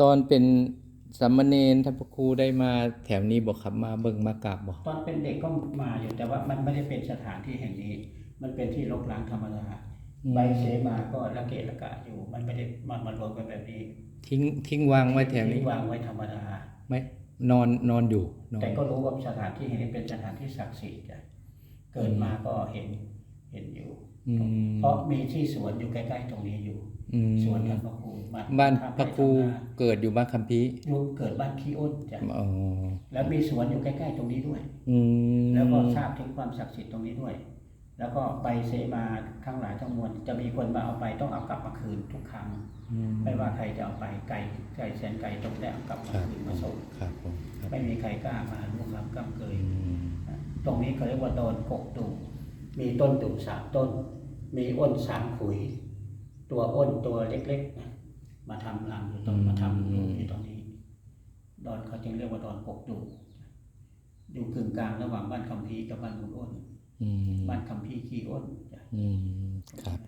ตอนเป็นสามเณรท่านพระครูได้มาแถวนี้บ่ครับมาเบิ่งมากราบบ่ตอนเป็นเด็กก็มาอยู่แต่ว่ามันไม่ได้เป็นสถานที่แห่งนี้ มันเป็นที่รกร้างธรรมดาใบเสมาก็ละเกะละกะอยู่ มันไม่ได้มามารวมกันแบบนี้ ทิ้งทิ้งวางไว้แถวนี้ที่วางไว้ธรรมดาไม่นอนนอนอยู่นอนแต่ก็รู้ว่าสถานที่แห่งนี้เป็นสถานที่ศักดิ์สิทธิ์จ้ะเกิดมาก็เห็นเห็นอยู่อืม เพราะมีที่สวนอยู่ใกล้ๆตรงนี้อยู่อืมสวนท่านพระครูบ้านบ้านท่พระครูไปทำนาเกิดอยู่บ้านคัมภีร์อยู่เกิดบ้านพี่อ้นจ้ะอ๋อแล้วมีสวนอยู่ใกล้ๆตรงนี้ด้วย อืมแล้วก็ทราบถึงความศักดิ์สิทธิ์ตรงนี้ด้วย แล้วก็ใบเสมาทั้งหลายทั้งมวลจะมีคนมาเอาไปต้องเอากลับมาคืนทุกครั้งอืมไม่ว่าใครจะเอาไปไก่ไก่แสนไก่ต้องได้เอากลับมาครับคืนมาส่งครับผมครับไม่มีใครกล้ามาล่วงล้ำกำเกยอืมตรงนี้เขาเรียกว่าโดนกกตูมีต้นตู่สามต้น มีอ้นสามขุย ตัวอ้นตัวเล็กๆนะมาทำรังอยู่ตรงมาทำรูปอยู่ตรงนี้ ดอนเขาจึงเรียกว่าดอนกกตูอยู่กึ่งกลางระหว่างบ้านคำพีร์กับบ้านบุญอ้นอืมบ้านคำพีร์ขี้อ้นจ้ะอืมครับผม